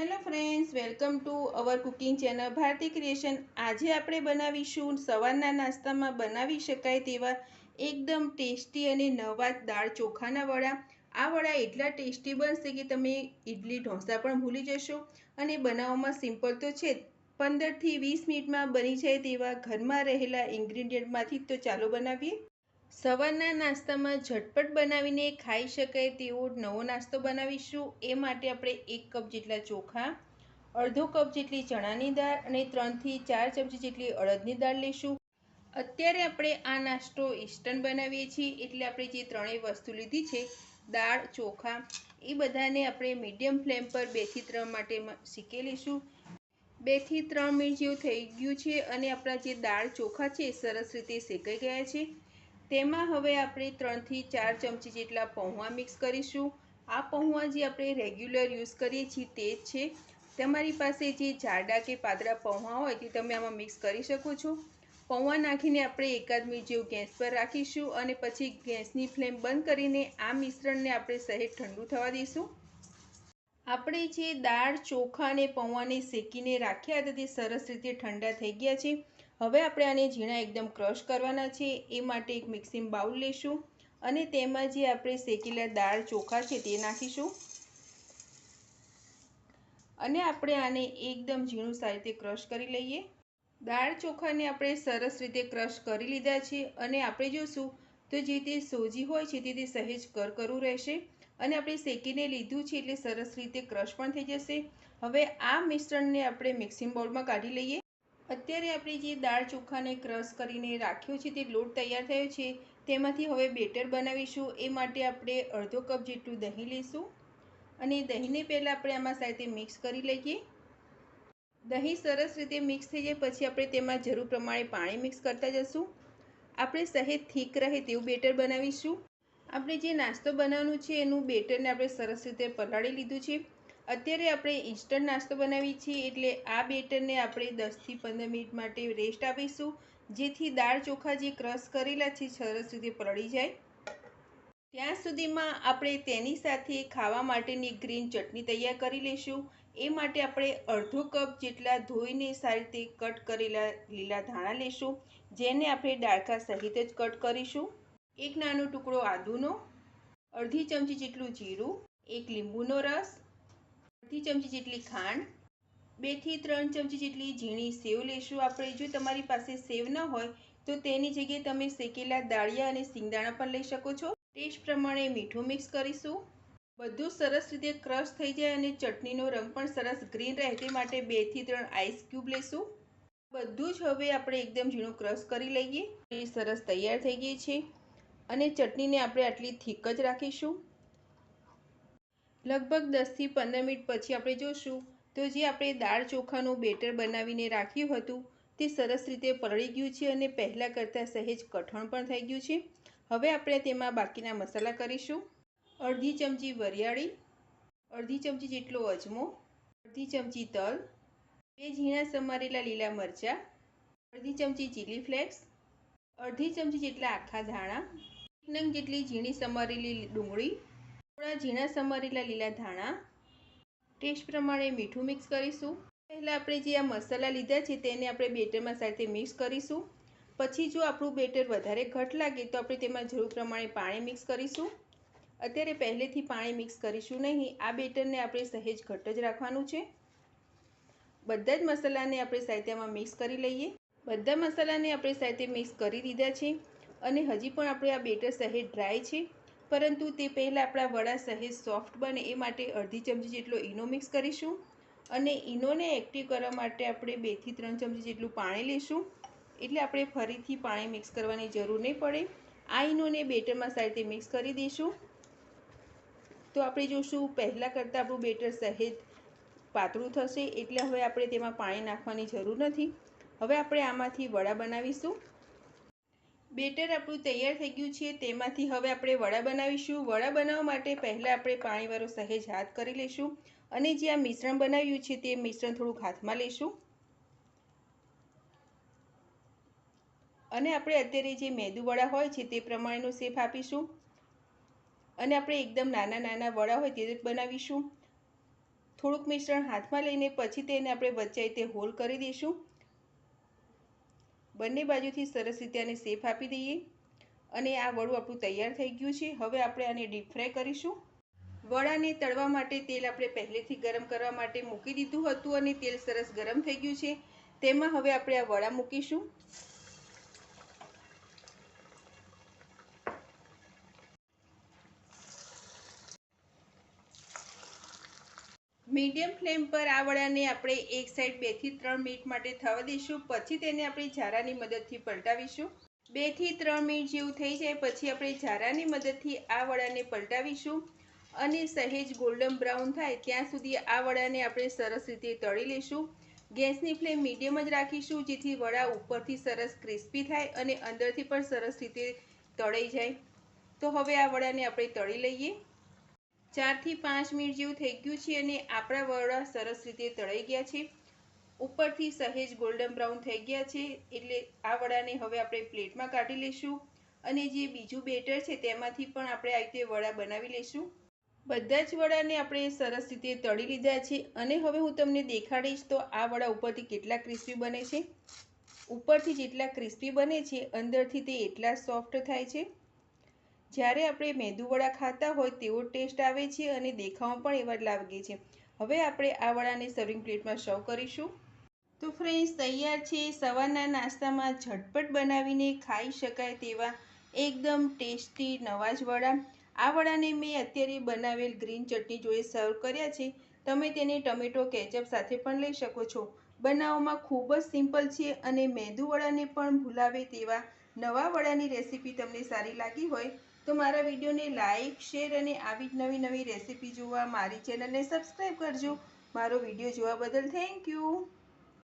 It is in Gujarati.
Hello friends welcome to our cooking channel Bharti creation આજે આપણે બનાવીશું સવારના નાસ્તામાં બનાવી શકાય તેવા એકદમ ટેસ્ટી અને નવા દાળ ચોખાના વડા. આ વડા એટલા ટેસ્ટી બનશે કે તમે ઇડલી ઢોસા પણ ભૂલી જશો અને બનાવવામાં સિમ્પલ તો છે પંદરથી વીસ મિનિટમાં બની જાય તેવા ઘરમાં રહેલા ઇન્ગ્રીડિયન્ટમાંથી તો ચાલો બનાવીએ. સવારના નાસ્તામાં ઝટપટ બનાવીને ખાઈ શકાય તેવો નવો નાસ્તો બનાવીશું. એ માટે આપણે એક કપ જેટલા ચોખા, અડધો કપ જેટલી ચણાની દાળ અને ત્રણથી ચાર ચમચી જેટલી અડદની દાળ લઈશું. અત્યારે આપણે આ નાસ્તો ઇન્સ્ટન્ટ બનાવીએ છીએ. એટલે આપણે જે ત્રણેય વસ્તુ લીધી છે, દાળ, ચોખા, એ બધાને આપણે મીડિયમ ફ્લેમ પર બેથી ત્રણ માટે શીખી લઈશું. બેથી ત્રણ મિનિટ જેવું થઈ ગયું છે અને આપણા જે દાળ, ચોખા છે સરસ રીતે શેકાઈ ગયા છે. તેમાં હવે આપણે ત્રણથી ચાર ચમચી જેટલા પૌવા મિક્સ કરીશું. આ પૌવા જે આપણે રેગ્યુલર યુઝ કરીએ છીએ તે જ છે. તમારી પાસે જે જાડા કે પાતળા પૌવા હોય તે તમે આમાં મિક્સ કરી શકો છો. પૌવા નાખીને આપણે એકાદ મિનિટ જેવું ગેસ પર રાખીશું અને પછી ગેસની ફ્લેમ બંધ કરીને આ મિશ્રણને આપણે સહેજ ઠંડુ થવા દઈશું. આપણે જે દાળ, ચોખા અને પૌવાને શેકીને રાખ્યા હતા તે સરસ રીતે ઠંડા થઈ ગયા છે. હવે આપણે આને ઝીણા એકદમ ક્રશ કરવાના છે. એ માટે એક મિક્સિંગ બાઉલ લઈશું અને તેમાં જે આપણે શેકેલા દાળ ચોખા છે તે નાખીશું. અને આપણે આને એકદમ ઝીણું સારી રીતે ક્રશ કરી લઈએ. દાળ ચોખાને આપણે સરસ રીતે ક્રશ કરી લીધા છે અને આપણે જોશું તો જે તે સોજી હોય છે તે સહેજ કરકરું રહેશે અને આપણે શેકીને લીધું છે એટલે સરસ રીતે ક્રશ પણ થઈ જશે. હવે આ મિશ્રણને આપણે મિક્સિંગ બાઉલમાં કાઢી લઈએ. અત્યારે આપણે જે દાળ ચોખાને ક્રશ કરીને રાખ્યો છે, તે લોટ તૈયાર થયો છે, તેમાંથી હવે બેટર બનાવીશું. એ માટે આપણે અડધો કપ જેટલું દહીં લઈશું અને દહીંને પહેલાં આપણે આમાં સાથે મિક્સ કરી લઈએ. દહીં સરસ રીતે મિક્સ થઈ જાય, પછી આપણે તેમાં જરૂર પ્રમાણે પાણી મિક્સ કરતા જશું. આપણે સહેજ થીક રહે તેવું બેટર બનાવીશું. આપણે જે નાસ્તો બનાવવાનું છે, એનું બેટરને આપણે સરસ રીતે પલાળી લીધું છે. અત્યારે આપણે ઇન્સ્ટન્ટ નાસ્તો બનાવીએ છીએ એટલે આ બેટરને આપણે દસથી પંદર મિનિટ માટે રેસ્ટ આપીશું, જેથી દાળ ચોખા જે ક્રશ કરેલા છે, સરસ રીતે પલળી જાય. ત્યાં સુધીમાં આપણે તેની સાથે ખાવા માટેની ગ્રીન ચટણી તૈયાર કરી લઈશું. એ માટે આપણે અડધો કપ જેટલા ધોઈને સારી રીતે કટ કરેલા લીલા ધાણા લઈશું, જેને આપણે ડાળખા સહિત જ કટ કરીશું. એક નાનો ટુકડો આદુનો, અડધી ચમચી જેટલું જીરું, એક લીંબુનો રસ અડધી ચમચી જેટલી ખાંડ, બેથી ત્રણ ચમચી જેટલી ઝીણી સેવ લઈશું આપણે જો તમારી પાસે સેવ ન હોય, તો તેની જગ્યાએ તમે શેકેલા દાળિયા અને સિંગદાણા પણ લઈ શકો છો. ટેસ્ટ પ્રમાણે મીઠું મિક્સ કરીશું. બધું સરસ રીતે ક્રશ થઈ જાય અને ચટણીનો રંગ પણ સરસ ગ્રીન રહે તે માટે બેથી ત્રણ આઈસ ક્યુબ લઈશું બધું જ હવે આપણે એકદમ ઝીણું ક્રશ કરી લઈએ. એ સરસ તૈયાર થઈ ગઈ છે. અને ચટણીને આપણે આટલી થીક જ રાખીશું. લગભગ દસથી પંદર મિનિટ પછી આપણે જોશું. તો જે આપણે દાળ ચોખાનું બેટર બનાવીને રાખ્યું હતું, તે સરસ રીતે પલળી ગયું છે અને પહેલાં કરતાં સહેજ કઠણ પણ થઈ ગયું છે. હવે આપણે તેમાં બાકીના મસાલા કરીશું. અડધી ચમચી વરિયાળી, અડધી ચમચી જેટલો અજમો, અડધી ચમચી તલ, બે ઝીણા સમારેલા લીલા મરચાં, અડધી ચમચી ચીલી ફ્લેક્સ અડધી ચમચી જેટલા આખા ધાણા, એક નંગ જેટલી ઝીણી સમારેલી ડુંગળી થોડા ઝીણા સમારેલા લીલા ધાણા. ટેસ્ટ પ્રમાણે મીઠું મિક્સ કરીશું. પહેલાં આપણે જે આ મસાલા લીધા છે તેને આપણે બેટરમાં સાથે મિક્સ કરીશું. પછી જો આપણું બેટર વધારે ઘટ લાગે તો આપણે તેમાં જરૂર પ્રમાણે પાણી મિક્સ કરીશું. અત્યારે પહેલેથી પાણી મિક્સ કરીશું નહીં. આ બેટરને આપણે સહેજ ઘટ જ રાખવાનું છે. બધા જ મસાલાને આપણે સાહિત્યમાં મિક્સ કરી લઈએ. બધા મસાલાને આપણે સાહિત્ય મિક્સ કરી દીધા છે. અને હજી પણ આપણે આ બેટર સહેજ ડ્રાય છે. પરંતુ તે પહેલાં આપણા વડા સહેજ સોફ્ટ બને એ માટે અડધી ચમચી જેટલો ઈનો મિક્સ કરીશું અને ઈનોને એક્ટિવ કરવા માટે આપણે બેથી ત્રણ ચમચી જેટલું પાણી લઈશું એટલે આપણે ફરીથી પાણી મિક્સ કરવાની જરૂર નહીં પડે. આ ઈનોને બેટરમાં સારી રીતે મિક્સ કરી દઈશું. તો આપણે જોશું પહેલાં કરતાં આપણું બેટર સહેજ પાતળું થશે. એટલે હવે આપણે તેમાં પાણી નાખવાની જરૂર નથી. હવે આપણે આમાંથી વડા બનાવીશું. બેટર આપણું તૈયાર થઈ ગયું છે, તેમાંથી હવે આપણે વડા બનાવીશું. વડા બનાવવા માટે પહેલાં આપણે પાણીવાળો સહેજ હાથ કરી લઈશું અને જે આ મિશ્રણ બનાવ્યું છે, તે મિશ્રણ થોડુંક હાથમાં લઈશું. અને આપણે અત્યારે જે મેદુવડા હોય છે, તે પ્રમાણેનો શેપ આપીશું. અને આપણે એકદમ નાના નાના વડા હોય તે બનાવીશું. થોડુંક મિશ્રણ હાથમાં લઈને પછી તેને આપણે વચ્ચે તે હોલ કરી દઈશું. બંને બાજુથી સરસ રીતે આને શેપ આપી દઈએ. અને આ વડું આપણું તૈયાર થઈ ગયું છે. હવે આપણે આને ડીપ ફ્રાય કરીશું. વડાને તળવા માટે તેલ આપણે પહેલેથી ગરમ કરવા માટે મૂકી દીધું હતું અને તેલ સરસ ગરમ થઈ ગયું છે. તેમાં હવે આપણે આ વડા મૂકીશું. મીડિયમ ફ્લેમ પર આ વડાને આપણે એક સાઈડ બેથી ત્રણ મિનિટ માટે થવા દઈશું. પછી તેને આપણે ઝારાની મદદથી પલટાવીશું. બેથી ત્રણ મિનિટ જેવું થઈ જાય પછી આપણે ઝારાની મદદથી આ વડાને પલટાવીશું અને સહેજ ગોલ્ડન બ્રાઉન થાય ત્યાં સુધી આ વડાને આપણે સરસ રીતે તળી લઈશું. ગેસની ફ્લેમ મીડિયમ જ રાખીશું જેથી વડા ઉપરથી સરસ ક્રિસ્પી થાય અને અંદરથી પણ સરસ રીતે તળાઈ જાય. તો હવે આ વડાને આપણે તળી લઈએ. ચારથી પાંચ મિનિટ જેવું થઈ ગયું છે અને આપણા વડા સરસ રીતે તળાઈ ગયા છે. ઉપરથી સહેજ ગોલ્ડન બ્રાઉન થઈ ગયા છે એટલે આ વડાને હવે આપણે પ્લેટમાં કાઢી લઈશું અને જે બીજું બેટર છે તેમાંથી પણ આપણે આ રીતે વડા બનાવી લઈશું. બધા જ વડાને આપણે સરસ રીતે તળી લીધા છે અને હવે હું તમને દેખાડીશ તો આ વડા ઉપરથી કેટલા ક્રિસ્પી બને છે. ઉપરથી જેટલા ક્રિસ્પી બને છે, અંદરથી તે એટલા સોફ્ટ થાય છે. જ્યારે આપણે મેંદુવડા ખાતા હોય તેવો ટેસ્ટ આવે છે અને દેખાવમાં પણ એવા લાગે છે. હવે આપણે આ વડાને સર્વિંગ પ્લેટમાં સર્વ કરીશું. તો ફ્રેન્ડ્સ તૈયાર છે સવારના નાસ્તામાં ઝટપટ બનાવીને ખાઈ શકાય તેવા એકદમ ટેસ્ટી નવા જ વડા. આ વડાને મેં અત્યારે બનાવેલ ગ્રીન ચટણી જોડે સર્વ કર્યા છે. તમે તેને ટમેટો કેચઅપ સાથે પણ લઈ શકો છો. બનાવવામાં ખૂબ જ સિમ્પલ છે અને મેંદુ વડાને પણ ભૂલાવે તેવા નવા વડાની રેસીપી તમને સારી લાગી હોય તો મારા વિડીયોને લાઇક શેર અને આવી જ નવી નવી રેસીપી જોવા મારી ચેનલને સબસ્ક્રાઈબ કરજો. મારો વીડિયો જોવા બદલ થેન્ક યુ